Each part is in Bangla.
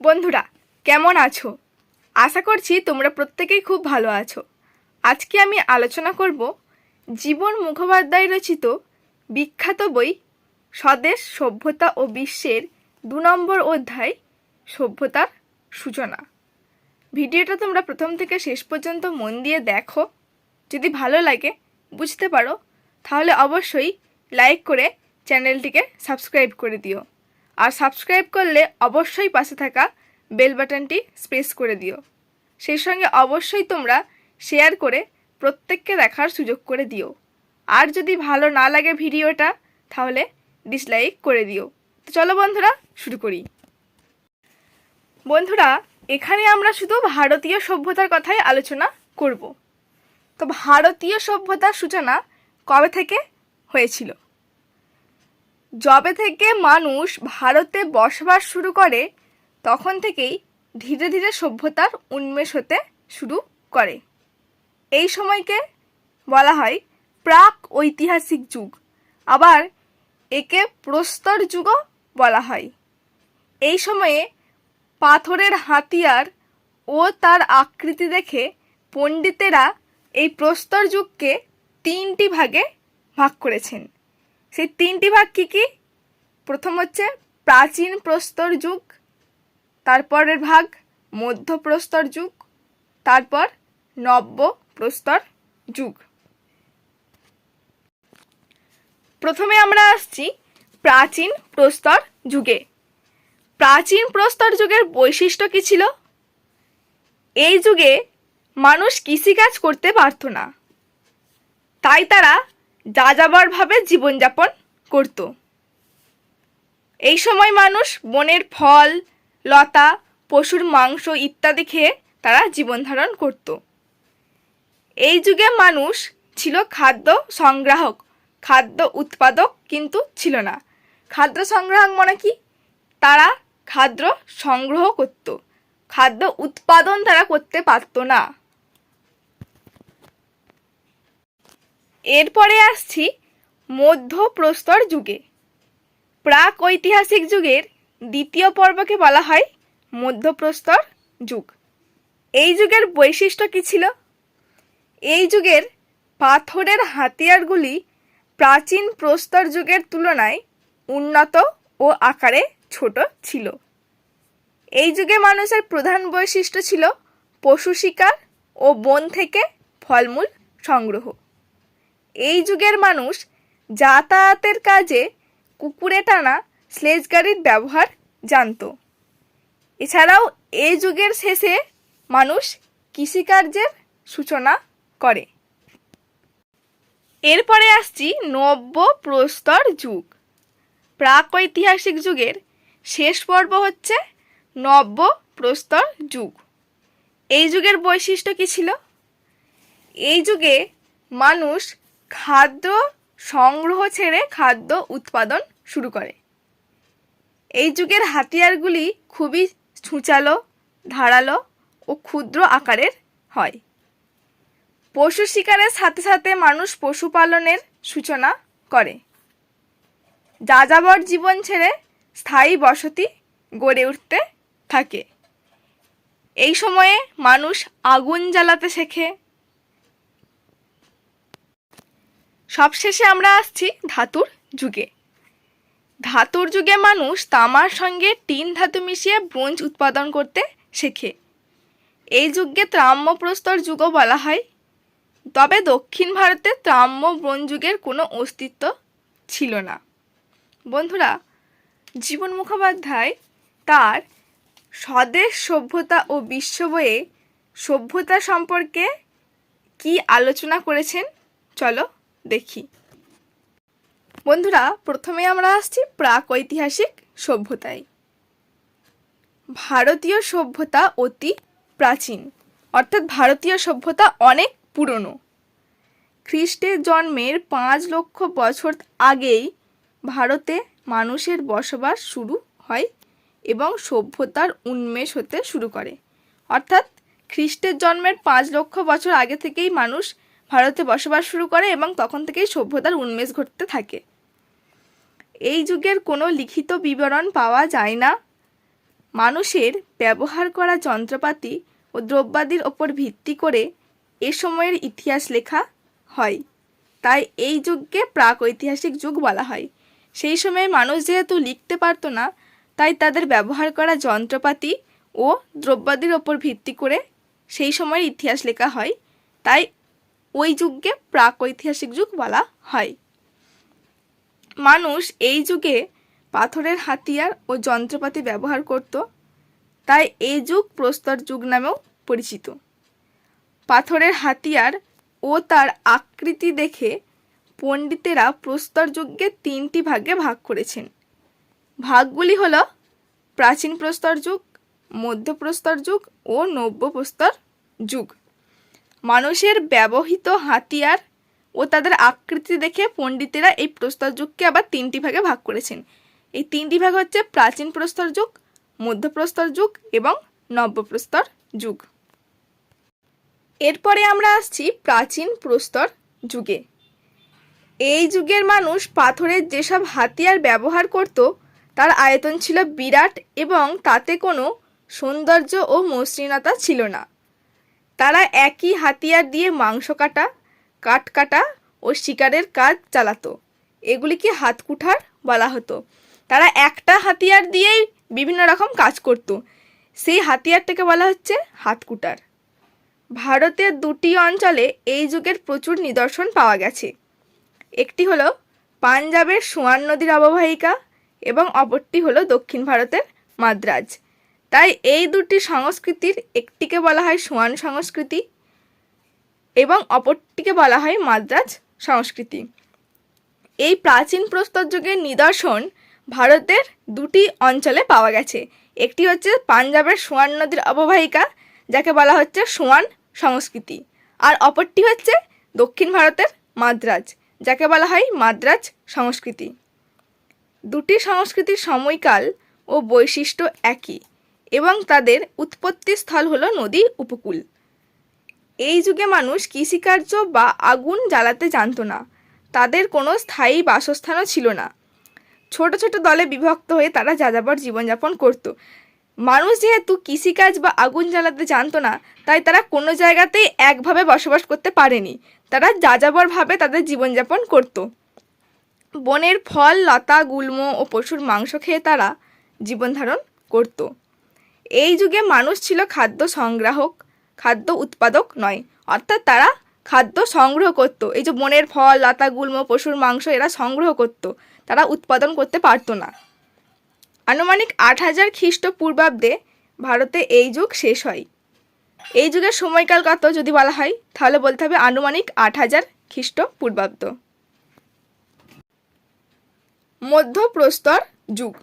বন্ধুরা, কেমন আছো? আশা করছি তোমরা প্রত্যেকেই খুব ভালো আছো। আজকে আমি আলোচনা করব জীবন মুখোপাধ্যায় রচিত বিখ্যাত বই স্বদেশ, সভ্যতা ও বিশ্বের দু নম্বর অধ্যায়, সভ্যতার সূচনা। ভিডিওটা তোমরা প্রথম থেকে শেষ পর্যন্ত মন দিয়ে দেখো। যদি ভালো লাগে বুঝতে পারো, তাহলে অবশ্যই লাইক করে চ্যানেলটিকে সাবস্ক্রাইব করে দিও। আর সাবস্ক্রাইব করলে অবশ্যই পাশে থাকা বেল বাটনটি প্রেস করে দিও। সেই সঙ্গে অবশ্যই তোমরা শেয়ার করে প্রত্যেককে দেখার সুযোগ করে দিও। আর যদি ভালো না লাগে ভিডিওটা, তাহলে ডিসলাইক করে দিও। তো চলো বন্ধুরা, শুরু করি। বন্ধুরা, এখানে আমরা শুধু ভারতীয় সভ্যতার কথাই আলোচনা করব। তো ভারতীয় সভ্যতার সূচনা কবে থেকে হয়েছিল? যবে থেকে মানুষ ভারতে বসবাস শুরু করে, তখন থেকেই ধীরে ধীরে সভ্যতার উন্মেষ হতে শুরু করে। এই সময়কে বলা হয় প্রাক ঐতিহাসিক যুগ। আবার একে প্রস্তর যুগও বলা হয়। এই সময়ে পাথরের হাতিয়ার ও তার আকৃতি দেখে পণ্ডিতেরা এই প্রস্তর যুগকে তিনটি ভাগে ভাগ করেছেন। সেই তিনটি ভাগ কী কী? প্রথম হচ্ছে প্রাচীন প্রস্তর যুগ, তারপরের ভাগ মধ্য প্রস্তর যুগ, তারপর নব্য প্রস্তর যুগ। প্রথমে আমরা আসছি প্রাচীন প্রস্তর যুগে। প্রাচীন প্রস্তর যুগের বৈশিষ্ট্য কী ছিল? এই যুগে মানুষ কৃষিকাজ করতে পারতো না। তাই তারা যাযাবরভাবে জীবনযাপন করত। এই সময় মানুষ বনের ফল, লতা, পশুর মাংস ইত্যাদি খেয়ে তারা জীবন ধারণ করত। এই যুগে মানুষ ছিল খাদ্য সংগ্রাহক। খাদ্য উৎপাদক কিন্তু ছিল না। খাদ্য সংগ্রাহক মানে কি? তারা খাদ্য সংগ্রহ করত। খাদ্য উৎপাদন তারা করতে পারত না। এরপরে আসছি মধ্য প্রস্তর যুগে। প্রাক ঐতিহাসিক যুগের দ্বিতীয় পর্বকে বলা হয় মধ্যপ্রস্তর যুগ। এই যুগের বৈশিষ্ট্য কী ছিল? এই যুগের পাথরের হাতিয়ারগুলি প্রাচীন প্রস্তর যুগের তুলনায় উন্নত ও আকারে ছোট ছিল। এই যুগে মানুষের প্রধান বৈশিষ্ট্য ছিল পশু শিকার ও বন থেকে ফলমূল সংগ্রহ। এই যুগের মানুষ যাতায়াতের কাজে কুকুরে টানা স্লেজ গাড়ির ব্যবহার জানত। এছাড়াও এই যুগের শেষে মানুষ কৃষিকার্যের সূচনা করে। এরপরে আসছি নব্য প্রস্তর যুগ। প্রাকৈতিহাসিক যুগের শেষ পর্ব হচ্ছে নব্য প্রস্তর যুগ। এই যুগের বৈশিষ্ট্য কী ছিল? এই যুগে মানুষ খাদ্য সংগ্রহ ছেড়ে খাদ্য উৎপাদন শুরু করে। এই যুগের হাতিয়ারগুলি খুবই ছুঁচালো ধারালো ও ক্ষুদ্র আকারের হয়। পশু শিকারের সাথে সাথে মানুষ পশুপালনের সূচনা করে। যাযাবর জীবন ছেড়ে স্থায়ী বসতি গড়ে উঠতে থাকে। এই সময়ে মানুষ আগুন জ্বালাতে শেখে সবশেষে আমরা আসছি ধাতুর যুগে। ধাতুর যুগে মানুষ তামার সঙ্গে টিন ধাতু মিশিয়ে ব্রোঞ্জ উৎপাদন করতে শেখে। এই যুগকে ত্রাম্য প্রস্তর যুগও বলা হয়। তবে দক্ষিণ ভারতে ত্রাম্য ব্রোঞ্জ যুগের কোনো অস্তিত্ব ছিল না। বন্ধুরা, জীবন মুখোপাধ্যায় তার স্বদেশ সভ্যতা ও বিশ্ব বইয়ে সভ্যতা সম্পর্কে কি আলোচনা করেছেন? চলো দেখি। বন্ধুরা, প্রথমে আমরা আসছি প্রাক ঐতিহাসিক সভ্যতায়। ভারতীয় সভ্যতা অতি প্রাচীন, অর্থাৎ ভারতীয় সভ্যতা অনেক পুরনো। খ্রিস্টের জন্মের পাঁচ লক্ষ বছর আগেই ভারতে মানুষের বসবাস শুরু হয় এবং সভ্যতার উন্মেষ হতে শুরু করে। অর্থাৎ খ্রিস্টের জন্মের পাঁচ লক্ষ বছর আগে থেকেই মানুষ ভারতে বসবাস শুরু করে এবং তখন থেকেই সভ্যতার উন্মেষ ঘটতে থাকে। এই যুগের কোনো লিখিত বিবরণ পাওয়া যায় না। মানুষের ব্যবহার করা যন্ত্রপাতি ও দ্রব্যাদির ওপর ভিত্তি করে এ সময়ের ইতিহাস লেখা হয়। তাই এই যুগকে প্রাক ঐতিহাসিক যুগ বলা হয়। সেই সময়ে মানুষ যেহেতু লিখতে পারতো না, তাই তাদের ব্যবহার করা যন্ত্রপাতি ও দ্রব্যাদির ওপর ভিত্তি করে সেই সময়ের ইতিহাস লেখা হয়। তাই ওই যুগকে প্রাক ঐতিহাসিক যুগ বলা হয়। মানুষ এই যুগে পাথরের হাতিয়ার ও যন্ত্রপাতি ব্যবহার করত, তাই এই যুগ প্রস্তর যুগ নামেও পরিচিত। পাথরের হাতিয়ার ও তার আকৃতি দেখে পণ্ডিতেরা প্রস্তর যুগকে তিনটি ভাগে ভাগ করেছেন। ভাগগুলি হল প্রাচীন প্রস্তর যুগ, মধ্যপ্রস্তর যুগ ও নব্য প্রস্তর যুগ। মানুষের ব্যবহৃত হাতিয়ার ও তাদের আকৃতি দেখে পণ্ডিতেরা এই প্রস্তর যুগকে আবার তিনটি ভাগে ভাগ করেছেন। এই তিনটি ভাগ হচ্ছে প্রাচীন প্রস্তর যুগ মধ্যপ্রস্তর যুগ এবং নব্যপ্রস্তর যুগ। এরপরে আমরা আসছি প্রাচীন প্রস্তর যুগে। এই যুগের মানুষ পাথরের যেসব হাতিয়ার ব্যবহার করত, তার আয়তন ছিল বিরাট এবং তাতে কোনো সৌন্দর্য ও মসৃণতা ছিল না। তারা একই হাতিয়ার দিয়ে মাংস কাটা, কাঠ কাটা ও শিকারের কাজ চালাতো। এগুলিকে হাতকুঠার বলা হতো। তারা একটা হাতিয়ার দিয়েই বিভিন্ন রকম কাজ করত। সেই হাতিয়ারটাকে বলা হচ্ছে হাতকুটার। ভারতের দুটি অঞ্চলে এই যুগের প্রচুর নিদর্শন পাওয়া গেছে। একটি হলো পাঞ্জাবের সোয়ান নদীর অববাহিকা এবং অপরটি হলো দক্ষিণ ভারতের মাদ্রাজ। তাই এই দুটি সংস্কৃতির একটিকে বলা হয় সোয়ান সংস্কৃতি এবং অপরটিকে বলা হয় মাদ্রাজ সংস্কৃতি। এই প্রাচীন প্রস্তর যুগের নিদর্শন ভারতের দুটি অঞ্চলে পাওয়া গেছে। একটি হচ্ছে পাঞ্জাবের সোয়ান নদীর অববাহিকা, যাকে বলা হচ্ছে সোয়ান সংস্কৃতি, আর অপরটি হচ্ছে দক্ষিণ ভারতের মাদ্রাজ, যাকে বলা হয় মাদ্রাজ সংস্কৃতি। দুটি সংস্কৃতির সময়কাল ও বৈশিষ্ট্য একই। এবং তাদের উৎপত্তি স্থল হলো নদী উপকূল। এই যুগে মানুষ কৃষিকার্য বা আগুন জ্বালাতে জানতো না। তাদের কোনো স্থায়ী বাসস্থানও ছিল না। ছোট ছোট দলে বিভক্ত হয়ে তারা যাযাবর জীবনযাপন করত। মানুষ যেহেতু কৃষিকাজ বা আগুন জ্বালাতে জানতো না, তাই তারা কোনো জায়গাতেই একভাবে বসবাস করতে পারেনি। তারা যাযাবরভাবে তাদের জীবনযাপন করত। বনের ফল, লতা, গুল্ম ও পশুর মাংস খেয়ে তারা জীবন ধারণ করত। এই যুগে মানুষ ছিল খাদ্য সংগ্রাহক, খাদ্য উৎপাদক নয়। অর্থাৎ তারা খাদ্য সংগ্রহ করত। এই যে বনের ফল লতা গুল্ম পশুর মাংস এরা সংগ্রহ করত। তারা উৎপাদন করতে পারতো না। আনুমানিক আট হাজার খ্রিস্টপূর্বাব্দে ভারতে এই যুগ শেষ হয়। এই যুগের সময়কাল কত যদি বলা হয়, তাহলে বলতে হবে আনুমানিক আট হাজার খ্রিস্টপূর্বাব্দ। মধ্যপ্রস্তর যুগ।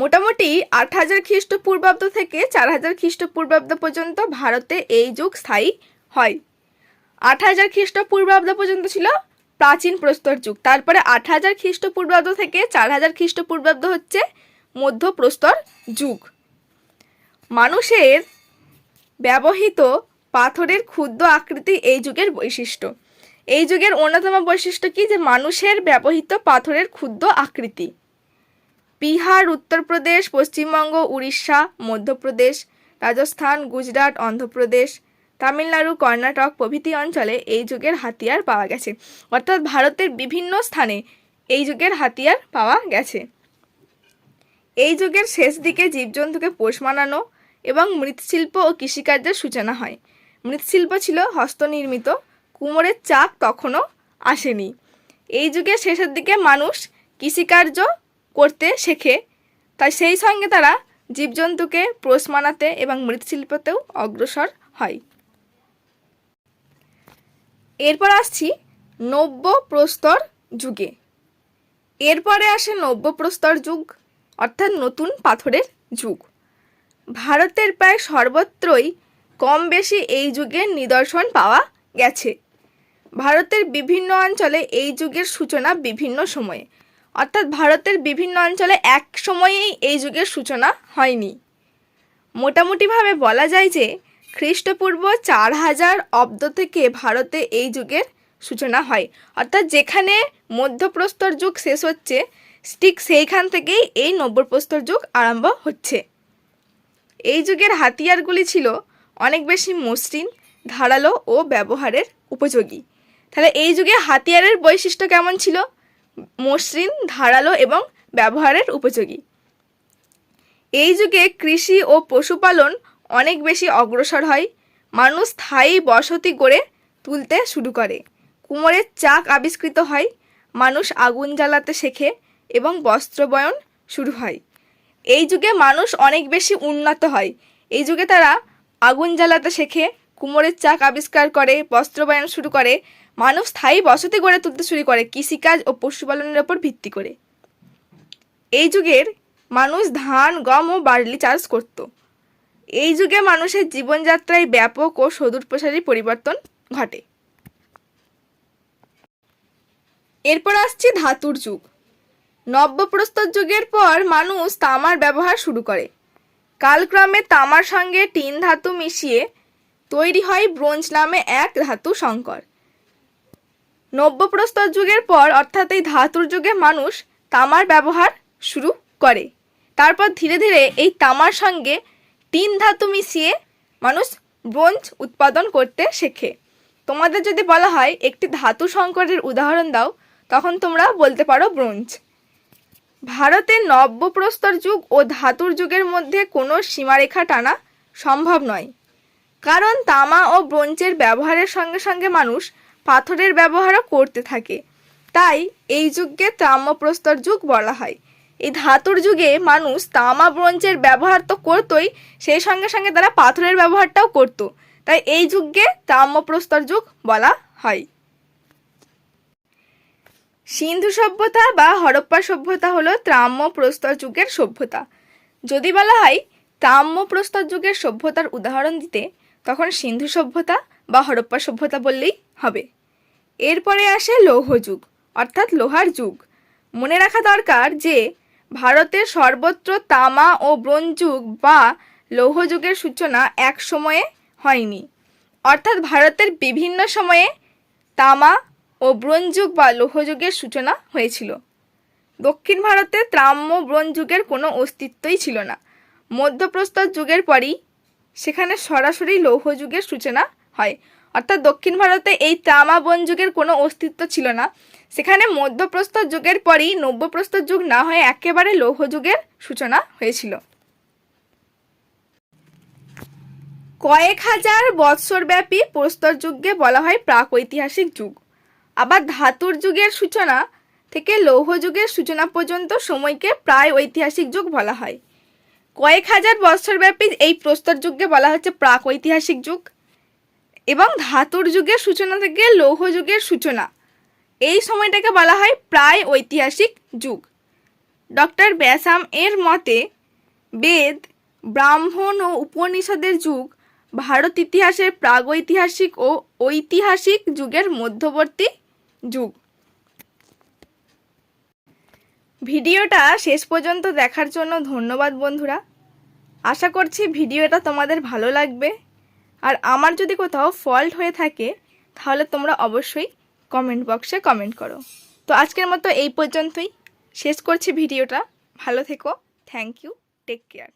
মোটামুটি আট হাজার খ্রিস্টপূর্বাব্দ থেকে চার হাজার খ্রিস্টপূর্বাব্দ পর্যন্ত ভারতে এই যুগ স্থায়ী হয়। আট হাজার খ্রিস্টপূর্বাব্দ পর্যন্ত ছিল প্রাচীন প্রস্তর যুগ। তারপরে আট হাজার খ্রিস্টপূর্বাব্দ থেকে চার হাজার খ্রিস্টপূর্বাব্দ হচ্ছে মধ্য প্রস্তর যুগ। মানুষের ব্যবহৃত পাথরের ক্ষুদ্র আকৃতি এই যুগের বৈশিষ্ট্য। এই যুগের অন্যতম বৈশিষ্ট্য কি? যে মানুষের ব্যবহৃত পাথরের ক্ষুদ্র আকৃতি। বিহার উত্তরপ্রদেশ পশ্চিমবঙ্গ, উড়িষ্যা, মধ্যপ্রদেশ, রাজস্থান, গুজরাট, অন্ধ্রপ্রদেশ, তামিলনাড়ু, কর্ণাটক প্রভৃতি অঞ্চলে এই যুগের হাতিয়ার পাওয়া গেছে। অর্থাৎ ভারতের বিভিন্ন স্থানে এই যুগের হাতিয়ার পাওয়া গেছে। এই যুগের শেষ দিকে জীবজন্তুকে পোষ মানানো এবং মৃৎশিল্প ও কৃষিকার্যের সূচনা হয়। মৃৎশিল্প ছিল হস্তনির্মিত, কুমোরের চাক তখনও আসেনি। এই যুগের শেষের দিকে মানুষ কৃষিকার্য করতে শেখে। তাই সেই সঙ্গে তারা জীবজন্তুকে পোষ মানাতে এবং মৃৎশিল্পতেও অগ্রসর হয়। এরপর আসছি নব্য প্রস্তর যুগে। এরপরে আসে নব্য প্রস্তর যুগ, অর্থাৎ নতুন পাথরের যুগ। ভারতের প্রায় সর্বত্রই কম বেশি এই যুগের নিদর্শন পাওয়া গেছে। ভারতের বিভিন্ন অঞ্চলে এই যুগের সূচনা বিভিন্ন সময়ে। অর্থাৎ ভারতের বিভিন্ন অঞ্চলে এক সময়েই এই যুগের সূচনা হয়নি। মোটামুটিভাবে বলা যায় যে খ্রিস্টপূর্ব চার হাজার অব্দ থেকে ভারতে এই যুগের সূচনা হয়। অর্থাৎ যেখানে মধ্যপ্রস্তর যুগ শেষ হচ্ছে, ঠিক সেইখান থেকেই এই নব্যপ্রস্তর যুগ আরম্ভ হচ্ছে। এই যুগের হাতিয়ারগুলি ছিল অনেক বেশি মসৃণ, ধারালো ও ব্যবহারের উপযোগী। তাহলে এই যুগে হাতিয়ারের বৈশিষ্ট্য কেমন ছিল? মসৃণ, ধারালো এবং ব্যবহারের উপযোগী। এই যুগে কৃষি ও পশুপালন অনেক বেশি অগ্রসর হয়। মানুষ স্থায়ী বসতি গড়ে তুলতে শুরু করে। কুমোরের চাক আবিষ্কৃত হয়, মানুষ আগুন জ্বালাতে শেখে এবং বস্ত্রবয়ন শুরু হয়। এই যুগে মানুষ অনেক বেশি উন্নত হয়। এই যুগে তারা আগুন জ্বালাতে শেখে, কুমোরের চাক আবিষ্কার করে বস্ত্রবয়ন শুরু করে মানুষ স্থায়ী বসতি গড়ে তুলতে শুরু করে কৃষিকাজ ও পশুপালনের ওপর ভিত্তি করে। এই যুগের মানুষ ধান, গম ও বার্লি চাষ করত। এই যুগে মানুষের জীবনযাত্রায় ব্যাপক ও সুদূরপ্রসারী পরিবর্তন ঘটে। এরপর আসছে ধাতুর যুগ। নব্যপ্রস্তর যুগের পর মানুষ তামার ব্যবহার শুরু করে। কালক্রমে তামার সঙ্গে টিন ধাতু মিশিয়ে তৈরি হয় ব্রোঞ্জ নামে এক ধাতু সংকর। নব্যপ্রস্তর যুগের পর, অর্থাৎ এই ধাতুর যুগে মানুষ তামার ব্যবহার শুরু করে। তারপর ধীরে ধীরে এই তামার সঙ্গে টিন ধাতু মিশিয়ে মানুষ ব্রোঞ্জ উৎপাদন করতে শেখে। তোমাদের যদি বলা হয় একটি ধাতু সংকটের উদাহরণ দাও, তখন তোমরা বলতে পারো ব্রোঞ্জ। ভারতের নব্যপ্রস্তর যুগ ও ধাতুর যুগের মধ্যে কোনো সীমারেখা টানা সম্ভব নয়। কারণ তামা ও ব্রোঞ্জের ব্যবহারের সঙ্গে সঙ্গে মানুষ পাথরের ব্যবহারও করতে থাকে। তাই এই যুগকে তাম্রপ্রস্তর যুগ বলা হয়। এই ধাতুর যুগে মানুষ তামা ব্রোঞ্জের ব্যবহার তো করতোই, সেই সঙ্গে সঙ্গে তারা পাথরের ব্যবহারটাও করতো। তাই এই যুগকে তাম্রপ্রস্তর যুগ বলা হয়। সিন্ধু সভ্যতা বা হরপ্পা সভ্যতা হলো ত্রাম্য প্রস্তর যুগের সভ্যতা। যদি বলা হয় তাম্য প্রস্তর যুগের সভ্যতার উদাহরণ দিতে তখন সিন্ধু সভ্যতা বা হরপ্পা সভ্যতা বললেই হবে। এরপরে আসে লৌহ যুগ, অর্থাৎ লোহার যুগ। মনে রাখা দরকার যে, ভারতের সর্বত্র তামা ও ব্রোঞ্জ যুগ বা লৌহ যুগের সূচনা এক সময়ে হয়নি। অর্থাৎ ভারতের বিভিন্ন সময়ে তামা ও ব্রোঞ্জ যুগ বা লৌহ যুগের সূচনা হয়েছিল। দক্ষিণ ভারতে ত্রাম্য ব্রোঞ্জ যুগের কোনো অস্তিত্বই ছিল না। মধ্যপ্রস্তর যুগের পরই সেখানে সরাসরি লৌহ যুগের সূচনা হয়। অর্থাৎ দক্ষিণ ভারতে এই তামা বন যুগের কোনো অস্তিত্ব ছিল না। সেখানে মধ্যপ্রস্তর যুগের পরই নব্যপ্রস্তর যুগ না হয়ে একেবারে লৌহ যুগের সূচনা হয়েছিল। কয়েক হাজার বৎসরব্যাপী প্রস্তর যুগকে বলা হয় প্রাকৈতিহাসিক যুগ। আবার ধাতুর যুগের সূচনা থেকে লৌহ যুগের সূচনা পর্যন্ত সময়কে প্রায় ঐতিহাসিক যুগ বলা হয়। কয়েক হাজার বৎসরব্যাপী এই প্রস্তর যুগকে বলা হচ্ছে প্রাকৈতিহাসিক যুগ এবং ধাতুর যুগের সূচনা থেকে লৌহ যুগের সূচনা। এই সময়টাকে বলা হয় প্রায় ঐতিহাসিক যুগ। ডক্টর ব্যাসাম এর মতে, বেদ, ব্রাহ্মণ ও উপনিষদের যুগ ভারত ইতিহাসের প্রাগৈতিহাসিক ও ঐতিহাসিক যুগের মধ্যবর্তী যুগ। ভিডিওটা শেষ পর্যন্ত দেখার জন্য ধন্যবাদ, বন্ধুরা। আশা করছি ভিডিওটা তোমাদের ভালো লাগবে। আর আমার যদি কোথাও ফল্ট হয়ে থাকে, তাহলে তোমরা অবশ্যই কমেন্ট বক্সে কমেন্ট করো। তো আজকের মতো এই পর্যন্তই। শেষ করছি ভিডিওটা। ভালো থেকো। Thank you take care